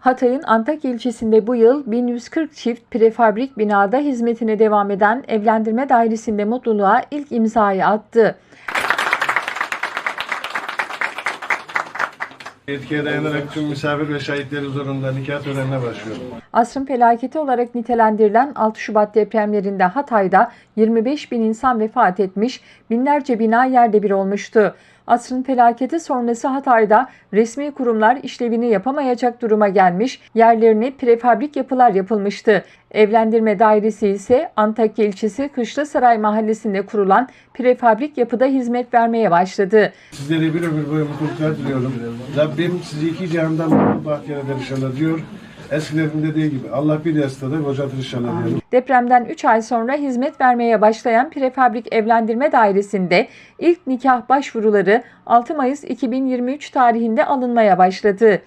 Hatay'ın Antakya ilçesinde bu yıl 1140 çift prefabrik binada hizmetine devam eden evlendirme dairesinde mutluluğa ilk imzayı attı. Yetkiye dayanarak tüm misafir ve şahitleri huzurunda nikah törenine başlıyorum. Asrın felaketi olarak nitelendirilen 6 Şubat depremlerinde Hatay'da 25 bin insan vefat etmiş, binlerce bina yerde bir olmuştu. Asrın felaketi sonrası Hatay'da resmi kurumlar işlevini yapamayacak duruma gelmiş, yerlerine prefabrik yapılar yapılmıştı. Evlendirme dairesi ise Antakya ilçesi Kışlasaray mahallesinde kurulan prefabrik yapıda hizmet vermeye başladı. Sizlere bir ömür boyu mutluluklar diliyorum. Rabbim sizi iki cihandan mutlu bahtiyar eder inşallah diyor. Eskilerin dediği gibi Allah bir yastada kocatır inşallah diyorum. Depremden 3 ay sonra hizmet vermeye başlayan prefabrik evlendirme dairesinde ilk nikah başvuruları 6 Mayıs 2023 tarihinde alınmaya başladı.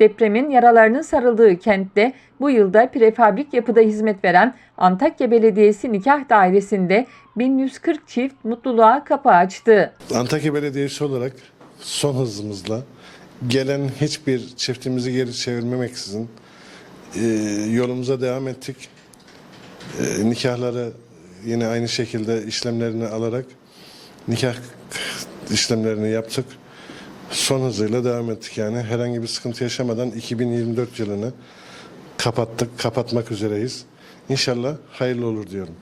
Depremin yaralarının sarıldığı kentte bu yılda prefabrik yapıda hizmet veren Antakya Belediyesi Nikah Dairesi'nde 1140 çift mutluluğa kapı açtı. Antakya Belediyesi olarak son hızımızla gelen hiçbir çiftimizi geri çevirmemeksizin e, yolumuza devam ettik. E, nikahları yine aynı şekilde işlemlerini alarak nikah işlemlerini yaptık. Son hızıyla devam ettik yani herhangi bir sıkıntı yaşamadan 2024 yılını kapattık, kapatmak üzereyiz. İnşallah hayırlı olur diyorum.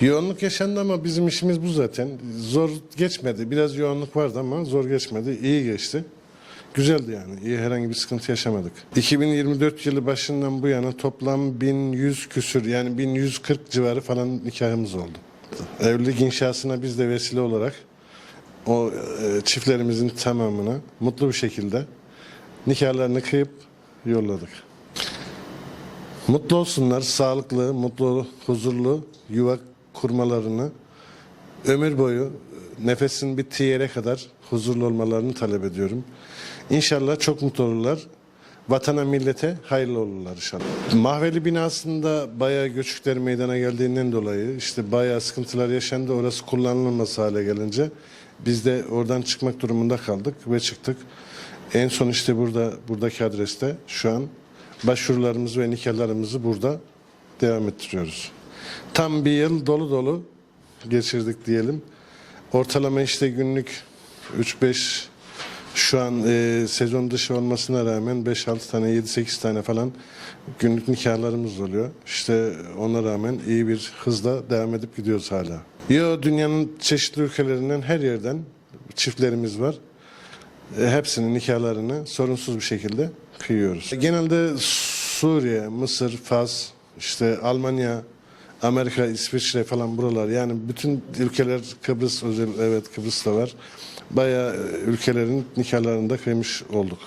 Yoğunluk yaşandı ama bizim işimiz bu zaten. Zor geçmedi. Biraz yoğunluk vardı ama zor geçmedi. İyi geçti. Güzeldi yani. İyi herhangi bir sıkıntı yaşamadık. 2024 yılı başından bu yana toplam 1100 küsür yani 1140 civarı falan nikahımız oldu. Evlilik inşasına biz de vesile olarak o e, çiftlerimizin tamamına mutlu bir şekilde nikahlarını kıyıp yolladık. Mutlu olsunlar, sağlıklı, mutlu, huzurlu yuva kurmalarını ömür boyu nefesin bittiği yere kadar huzurlu olmalarını talep ediyorum. İnşallah çok mutlu olurlar. Vatana, millete hayırlı olurlar inşallah. Mahveli binasında bayağı göçükler meydana geldiğinden dolayı işte bayağı sıkıntılar yaşandı. Orası kullanılmaması hale gelince biz de oradan çıkmak durumunda kaldık ve çıktık. En son işte burada buradaki adreste şu an başvurularımızı ve nikahlarımızı burada devam ettiriyoruz. Tam bir yıl dolu dolu geçirdik diyelim. Ortalama işte günlük 3-5 şu an e, sezon dışı olmasına rağmen 5-6 tane 7-8 tane falan günlük nikahlarımız oluyor. İşte ona rağmen iyi bir hızla devam edip gidiyoruz hala. Yo dünyanın çeşitli ülkelerinden her yerden çiftlerimiz var. E, hepsinin nikahlarını sorunsuz bir şekilde kıyıyoruz. Genelde Suriye, Mısır, Fas, işte Almanya, Amerika, İsviçre falan buralar yani bütün ülkeler Kıbrıs özel evet Kıbrıs da var. Bayağı ülkelerin nikahlarında kıymış olduk.